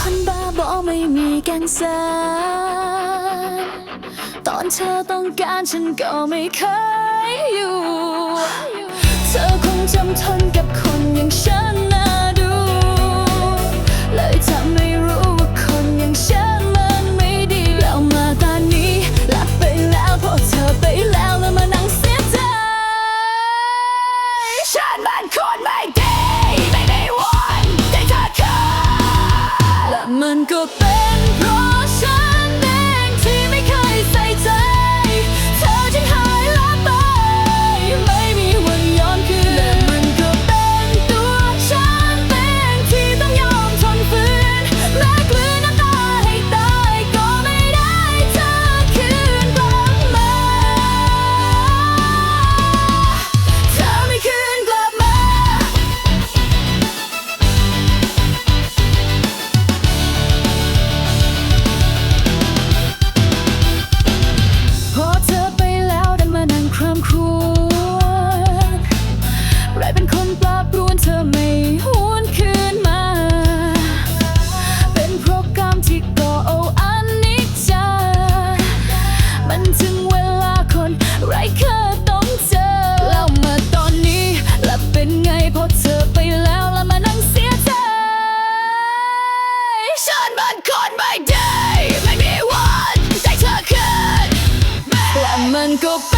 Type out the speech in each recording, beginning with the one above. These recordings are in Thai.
คนบ้าบอไม่มีแกงสารตอนเธอต้องการฉันก็ไม่เคยอยู่ เธอคงจำทนกับคนอย่างฉันนะดู เลยทำให้รู้ว่าคนอย่างฉันมันไม่ดีแล้วมาตอนนี้หลับไปแล้วพอเธอไปแล้วแล้วมานั่งเสียใจฉันมันค 꼭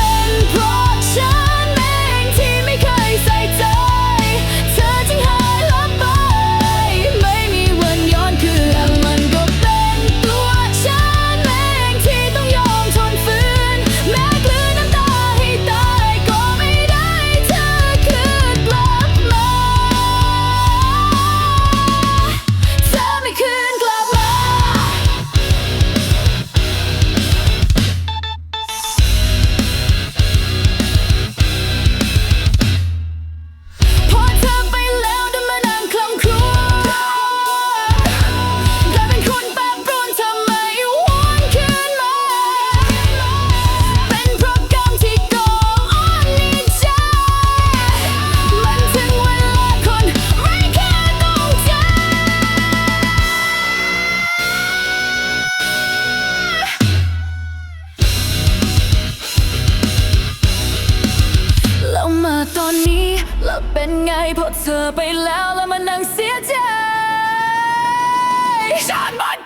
ตอนนี้เราเป็นไงพอเธอไปแล้วแล้วมันนั่งเสียใจฉันมัน